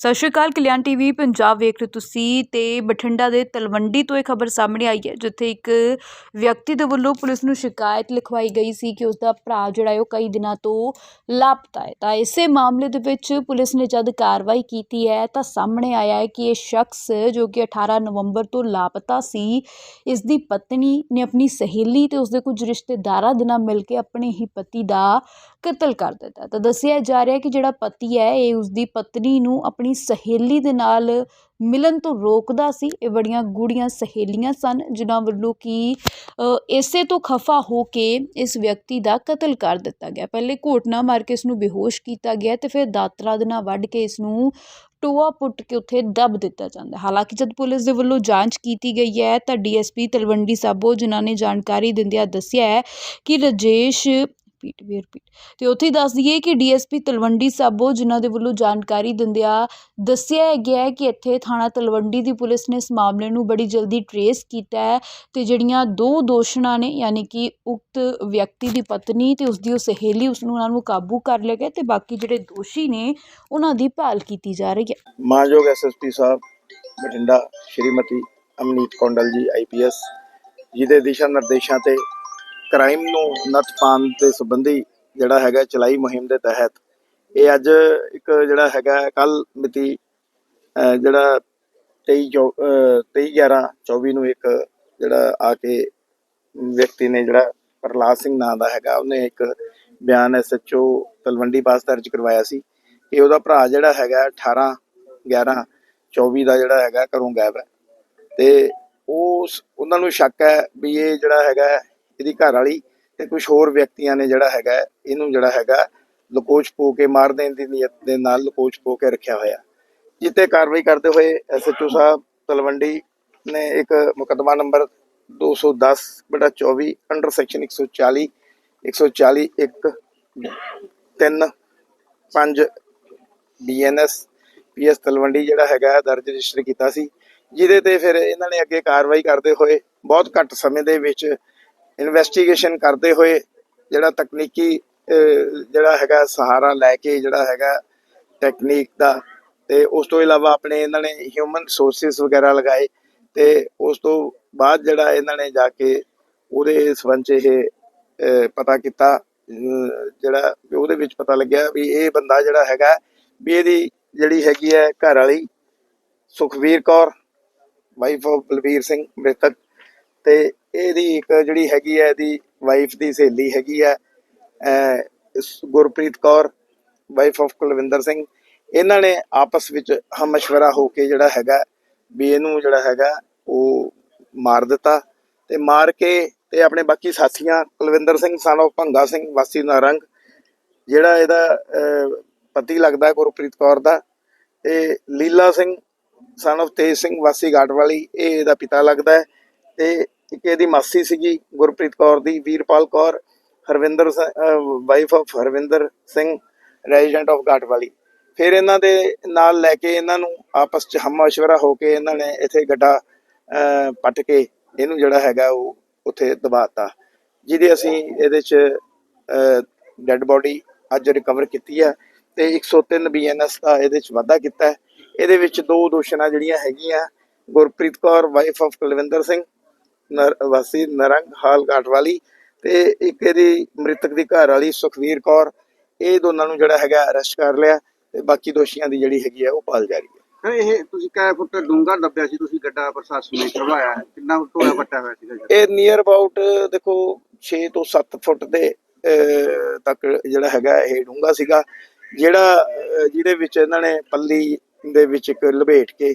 ਸਤਿ ਸ਼੍ਰੀ ਅਕਾਲ, ਕਲਿਆਣ ਟੀਵੀ, ਪੰਜਾਬ ਵੇਖ ਰਹੇ ਤੁਸੀਂ ਤੇ ਬਠਿੰਡਾ ਦੇ ਤਲਵੰਡੀ ਤੋਂ ਇਹ ਖਬਰ ਸਾਹਮਣੇ ਆਈ ਹੈ, ਜਿੱਥੇ ਇੱਕ ਵਿਅਕਤੀ ਦੇ ਵੱਲੋਂ ਪੁਲਿਸ ਨੂੰ ਸ਼ਿਕਾਇਤ ਲਿਖਵਾਈ ਗਈ ਸੀ ਕਿ ਉਸ ਦਾ ਭਰਾ ਜਿਹੜਾ ਹੈ ਉਹ ਕਈ ਦਿਨਾਂ ਤੋਂ ਲਾਪਤਾ ਹੈ। ਤਾਂ ਇਸੇ ਮਾਮਲੇ ਦੇ ਵਿੱਚ ਪੁਲਿਸ ਨੇ ਜਦ ਕਾਰਵਾਈ ਕੀਤੀ ਹੈ ਤਾਂ ਸਾਹਮਣੇ ਆਇਆ ਹੈ ਕਿ ਇਹ ਸ਼ਖਸ ਜੋ ਕਿ 18 ਨਵੰਬਰ ਤੋਂ ਲਾਪਤਾ ਸੀ ਇਸ ਦੀ ਪਤਨੀ ਨੇ ਆਪਣੀ ਸਹੇਲੀ ਤੇ ਉਸਦੇ ਕੁਝ ਰਿਸ਼ਤੇਦਾਰਾਂ ਦੇ ਨਾਲ ਮਿਲ ਕੇ ਆਪਣੇ ਹੀ ਪਤੀ ਦਾ ਕਤਲ ਕਰ ਦਿੱਤਾ। ਤਾਂ ਦੱਸਿਆ ਜਾ ਰਿਹਾ ਹੈ ਕਿ ਜਿਹੜਾ ਪਤੀ ਹੈ, ਇਹ ਉਸਦੀ ਪਤਨੀ ਨੂੰ ਆਪਣੀ ਸਹੇਲੀ ਦੇ ਨਾਲ ਮਿਲਣ ਤੋਂ ਰੋਕਦਾ ਸੀ। ਇਹ ਬੜੀਆਂ ਗੂੜੀਆਂ ਸਹੇਲੀਆਂ ਸਨ, ਜਿਨ੍ਹਾਂ ਵੱਲੋਂ ਕਿ ਇਸੇ ਤੋਂ ਖਫਾ ਹੋ ਕੇ ਇਸ ਵਿਅਕਤੀ ਦਾ ਕਤਲ ਕਰ ਦਿੱਤਾ ਗਿਆ। ਪਹਿਲੇ ਘੋਟਣਾ ਮਾਰ ਕੇ ਇਸ ਨੂੰ ਬੇਹੋਸ਼ ਕੀਤਾ ਗਿਆ ਤੇ ਫਿਰ ਦਾਤਰਾ ਦੇ ਨਾਲ ਵੱਢ ਕੇ ਇਸ ਨੂੰ ਟੋਆ ਪੁੱਟ ਕੇ ਉੱਥੇ ਦੱਬ ਦਿੱਤਾ ਜਾਂਦਾ। ਹਾਲਾਂਕਿ ਜਦ ਪੁਲਿਸ ਦੇ ਵੱਲੋਂ ਜਾਂਚ ਕੀਤੀ ਗਈ ਹੈ ਤਾਂ ਡੀਐਸਪੀ ਤਲਵੰਡੀ ਸਾਬੋ, ਜਿਨ੍ਹਾਂ ਨੇ ਜਾਣਕਾਰੀ ਦਿੰਦਿਆਂ ਦੱਸਿਆ ਹੈ ਕਿ ਰਜੇਸ਼ ਰਿਪੀਟ ਵੀ ਰਿਪੀਟ ਤੇ ਉੱਥੇ ਹੀ ਦੱਸ ਦਈਏ ਕਿ ਡੀਐਸਪੀ ਤਲਵੰਡੀ ਸਾਬੋ, ਜਿਨ੍ਹਾਂ ਦੇ ਵੱਲੋਂ ਜਾਣਕਾਰੀ ਦਿੰਦਿਆਂ ਦੱਸਿਆ ਗਿਆ ਹੈ ਕਿ ਇੱਥੇ ਥਾਣਾ ਤਲਵੰਡੀ ਦੀ ਪੁਲਿਸ ਨੇ ਇਸ ਮਾਮਲੇ ਨੂੰ ਬੜੀ ਜਲਦੀ ਟਰੇਸ ਕੀਤਾ ਹੈ ਤੇ ਜਿਹੜੀਆਂ ਦੋ ਦੋਸ਼ਣਾਂ ਨੇ, ਯਾਨੀ ਕਿ ਉਕਤ ਵਿਅਕਤੀ ਦੀ ਪਤਨੀ ਤੇ ਉਸਦੀ ਉਹ ਸਹੇਲੀ ਉਸ ਨੂੰ ਉਹਨਾਂ ਨੂੰ ਕਾਬੂ ਕਰ ਲਿਆ ਗਿਆ ਤੇ ਬਾਕੀ ਜਿਹੜੇ ਦੋਸ਼ੀ ਨੇ, ਉਹਨਾਂ ਦੀ ਭਾਲ ਕੀਤੀ ਜਾ ਰਹੀ ਹੈ। ਮਾਨਯੋਗ ਐਸਐਸਪੀ ਸਾਹਿਬ, ਬਠਿੰਡਾ, ਸ਼੍ਰੀਮਤੀ ਅਮਨੀਤ ਕੌਂਡਲ ਜੀ ਆਈਪੀਐਸ ਜਿਹਦੇ ਦਿਸ਼ਾ ਨਿਰਦੇਸ਼ਾਂ ਤੇ ਕ੍ਰਾਈਮ ਨੂੰ ਨੱਥ ਪਾਉਣ ਦੇ ਸੰਬੰਧੀ ਜਿਹੜਾ ਹੈਗਾ ਚਲਾਈ ਮੁਹਿੰਮ ਦੇ ਤਹਿਤ, ਇਹ ਅੱਜ ਇੱਕ ਜਿਹੜਾ ਹੈਗਾ ਕੱਲ ਮਿਤੀ ਜਿਹੜਾ 23 ਚੌ- ਅਹ 23 11 24 ਨੂੰ ਇੱਕ ਜਿਹੜਾ ਆ ਕੇ ਵਿਅਕਤੀ ਨੇ ਜਿਹੜਾ ਪ੍ਰਲਾਦ ਸਿੰਘ ਨਾਂ ਦਾ ਹੈਗਾ, ਉਹਨੇ ਇੱਕ ਬਿਆਨ ਐਸਐਚਓ ਤਲਵੰਡੀ ਪਾਸ ਦਰਜ ਕਰਵਾਇਆ ਸੀ ਕਿ ਉਹਦਾ ਭਰਾ ਜਿਹੜਾ ਹੈਗਾ 18 11 24 ਦਾ ਜਿਹੜਾ ਹੈਗਾ ਘਰੋਂ ਗਾਇਬ ਹੈ। ਤੇ ਉਸ, ਉਹਨਾਂ ਨੂੰ ਸ਼ੱਕ ਹੈ ਵੀ ਇਹ ਜਿਹੜਾ ਹੈਗਾ ਇਹਦੀ ਘਰ ਵਾਲੀ ਤੇ ਕੁਝ ਹੋਰ ਵਿਅਕਤੀਆਂ ਨੇ ਜਿਹੜਾ ਹੈਗਾ, ਇਹਨੂੰ ਜਿਹੜਾ ਹੈਗਾ ਲਕੋਚ ਪੋ ਕੇ ਮਾਰ ਦੇਣ ਦੀ ਨੀਅਤ ਦੇ ਨਾਲ ਲਕੋਚ ਪੋ ਕੇ ਰੱਖਿਆ ਹੋਇਆ। ਜਿੱਤੇ ਕਾਰਵਾਈ ਕਰਦੇ ਹੋਏ ਐਸਐਚਓ ਸਾਹਿਬ ਤਲਵੰਡੀ ਨੇ ਇੱਕ ਮੁਕੱਦਮਾ ਨੰਬਰ 210 ਬਟਾ 24 under section 140 140 1 3 5 BNS PS Talwandi ਜਿਹੜਾ ਹੈਗਾ ਦਰਜ ਰਜਿਸਟਰ ਕੀਤਾ ਸੀ, ਜਿਹਦੇ ਤੇ ਫਿਰ ਇਹਨਾਂ ਨੇ ਅੱਗੇ ਕਾਰਵਾਈ ਕਰਦੇ ਹੋਏ ਬਹੁਤ ਘੱਟ ਸਮੇਂ ਦੇ ਵਿੱਚ ਇਨਵੈਸਟੀਗੇਸ਼ਨ ਕਰਦੇ ਹੋਏ ਜਿਹੜਾ ਤਕਨੀਕੀ ਜਿਹੜਾ ਹੈਗਾ ਸਹਾਰਾ ਲੈ ਕੇ ਜਿਹੜਾ ਹੈਗਾ ਟੈਕਨੀਕ ਦਾ ਤੇ ਉਸ ਤੋਂ ਇਲਾਵਾ ਆਪਣੇ ਇਹਨਾਂ ਨੇ ਹਿਊਮਨ ਰਿਸੋਰਸਿਸ ਵਗੈਰਾ ਲਗਾਏ ਤੇ ਉਸ ਤੋਂ ਬਾਅਦ ਜਿਹੜਾ ਇਹਨਾਂ ਨੇ ਜਾ ਕੇ ਉਹਦੇ ਸੰਬੰਧ 'ਚ ਇਹ ਪਤਾ ਕੀਤਾ ਜਿਹੜਾ ਵੀ ਉਹਦੇ ਵਿੱਚ ਪਤਾ ਲੱਗਿਆ ਵੀ ਇਹ ਬੰਦਾ ਜਿਹੜਾ ਹੈਗਾ ਵੀ ਇਹਦੀ ਜਿਹੜੀ ਹੈਗੀ ਹੈ ਘਰ ਵਾਲੀ ਸੁਖਵੀਰ ਕੌਰ ਵਾਈਫ ਆਫ ਬਲਬੀਰ ਸਿੰਘ ਮ੍ਰਿਤਕ ਤੇ ਇਹਦੀ ਇੱਕ ਜਿਹੜੀ ਹੈਗੀ ਹੈ, ਇਹਦੀ ਵਾਈਫ ਦੀ ਸਹੇਲੀ ਹੈਗੀ ਹੈ ਗੁਰਪ੍ਰੀਤ ਕੌਰ ਵਾਈਫ ਆਫ ਕੁਲਵਿੰਦਰ ਸਿੰਘ। ਇਹਨਾਂ ਨੇ ਆਪਸ ਵਿੱਚ ਹਮਸ਼ਵਰਾ ਹੋ ਕੇ ਜਿਹੜਾ ਹੈਗਾ, ਵੀ ਇਹਨੂੰ ਜਿਹੜਾ ਹੈਗਾ, ਉਹ ਮਾਰ ਦਿੱਤਾ ਤੇ ਮਾਰ ਕੇ ਤੇ ਆਪਣੇ ਬਾਕੀ ਸਾਥੀਆਂ, ਕੁਲਵਿੰਦਰ ਸਿੰਘ ਸਨ of ਭੰਗਾ ਸਿੰਘ, ਵਾਸੀ ਨਾਰੰਗ ਜਿਹੜਾ ਇਹਦਾ ਪਤੀ ਲੱਗਦਾ ਗੁਰਪ੍ਰੀਤ ਕੌਰ ਦਾ ਤੇ ਲੀਲਾ ਸਿੰਘ ਸਨ of ਤੇਜ ਸਿੰਘ, ਵਾਸੀ ਘਾਟਵਾਲੀ ਇਹ ਇਹਦਾ ਪਿਤਾ ਲੱਗਦਾ ਹੈ ਤੇ ਇੱਕ ਇਹਦੀ ਮਾਸੀ ਸੀਗੀ ਗੁਰਪ੍ਰੀਤ ਕੌਰ ਦੀ, Veerpal Kaur, Harvinder wife of Harvinder Singh resident of Ghatwali ਫਿਰ ਇਹਨਾਂ ਦੇ ਨਾਲ ਲੈ ਕੇ ਇਹਨਾਂ ਨੂੰ ਆਪਸ ਚ ਹਮਸ਼ਵਰਾ ਹੋ ਕੇ ਇਹਨਾਂ ਨੇ ਇੱਥੇ ਗੱਡਾ ਪੱਟ ਕੇ ਇਹਨੂੰ ਜਿਹੜਾ ਹੈਗਾ ਉਹ ਉੱਥੇ ਦਬਾਤਾ ਜਿਹਦੇ ਅਸੀਂ ਇਹਦੇ ਚ ਡੈੱਡ ਬੋਡੀ ਅੱਜ ਰਿਕਵਰ ਕੀਤੀ ਹੈ ਤੇ 103 ਬੀਐਨਐਸ ਦਾ ਇਹਦੇ ਚ ਵਾਧਾ ਕੀਤਾ। ਹੈ ਇਹਦੇ ਵਿੱਚ ਦੋ ਦੋਸ਼ਣਾ ਜਿਹੜੀਆਂ ਹੈਗੀਆਂ, ਗੁਰਪ੍ਰੀਤ ਕੌਰ ਵਾਈਫ ਆਫ ਕੁਲਵਿੰਦਰ ਸਿੰਘ ਨਰ ਵਾਸੀ ਨਰੰਗ ਹਾਲ ਘਾਟਵਾਲੀ ਤੇ ਇੱਕ ਇਹਦੀ ਮ੍ਰਿਤਕ ਦੀ ਘਰ ਵਾਲੀ ਸੁਖਵੀਰ ਕੌਰ ਇਹ ਦੋਨਾਂ ਨੂੰ ਜਿਹੜਾ ਹੈਗਾ ਅਰੈਸਟ ਕਰ ਲਿਆ ਤੇ ਬਾਕੀ ਦੋਸ਼ੀਆਂ ਦੀ ਜਿਹੜੀ ਹੈਗੀ ਆ ਉਹ ਪਾਲ ਜਾਰੀ ਹੈ ਇਹ ਤੁਸੀਂ ਕੈ ਫੁੱਟ ਡੂੰਘਾ ਦੱਬਿਆ ਸੀ ਤੁਸੀਂ ਗੱਡਾ ਪ੍ਰਸ਼ਾਸਨ ਨੇ ਕਰਵਾਇਆ ਕਿੰਨਾ ਟੋਇਆ ਪੱਟਿਆ ਹੋਇਆ ਸੀਗਾ? ਇਹ ਨੀਅਰ ਅਬਾਊਟ ਦੇਖੋ 6 ਤੋਂ 7 ਫੁੱਟ ਦੇ ਤੱਕ ਜਿਹੜਾ ਹੈਗਾ ਇਹ ਡੂੰਘਾ ਸੀਗਾ ਜਿਹੜਾ ਜਿਹਦੇ ਵਿੱਚ ਇਹਨਾਂ ਨੇ ਪੱਲੀ ਦੇ ਵਿੱਚ ਇੱਕ ਲਪੇਟ ਕੇ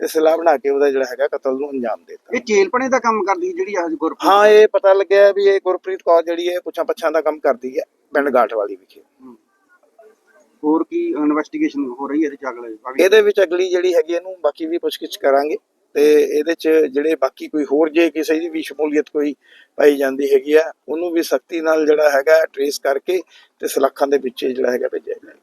ਤੇ ਸਲਾਹ ਬਣਾ ਕੇ ਉਹਦਾ ਜਿਹੜਾ ਹੈਗਾ ਕਤਲ ਨੂੰ ਅੰਜਾਮ ਦਿੱਤਾ। ਇਹ ਚੇਲਪਣੇ ਦਾ ਕੰਮ ਕਰਦੀ ਜਿਹੜੀ ਅੱਜ ਗੁਰਪ੍ਰੀਤ ਹਾਂ ਇਹ ਪਤਾ ਲੱਗਿਆ ਵੀ ਇਹ ਗੁਰਪ੍ਰੀਤ ਕੌਰ ਜਿਹੜੀ ਹੈ ਪੁੱਛਾਂ ਪੱਛਾਂ ਦਾ ਕੰਮ ਕਰਦੀ ਹੈ ਪਿੰਡ ਗਾਠ ਵਾਲੀ ਵਿਖੇ ਹੋਰ ਕੀ ਇਨਵੈਸਟੀਗੇਸ਼ਨ ਹੋ ਰਹੀ ਹੈ ਇਹਦੇ ਚ ਅਗਲੇ- ਇਹਦੇ ਵਿੱਚ ਅਗਲੀ ਜਿਹੜੀ ਹੈਗੀ ਇਹਨੂੰ ਬਾਕੀ ਵੀ ਪੁੱਛਗਿੱਛ ਕਰਾਂਗੇ ਤੇ ਇਹਦੇ ਚ ਜਿਹੜੇ ਬਾਕੀ ਕੋਈ ਹੋਰ ਜੇ ਕਿਸੇ ਦੀ ਵੀ ਸ਼ਮੂਲੀਅਤ ਕੋਈ ਪਾਈ ਜਾਂਦੀ ਹੈਗੀ ਆ ਉਹਨੂੰ ਵੀ ਸਖਤੀ ਨਾਲ ਜਿਹੜਾ ਹੈਗਾ ਟਰੇਸ ਕਰਕੇ ਤੇ ਸਲਾਖਾਂ ਦੇ ਪਿੱਛੇ ਜਿਹੜਾ ਹੈਗਾ ਭੇਜਿਆ ਜਾਏਗਾ।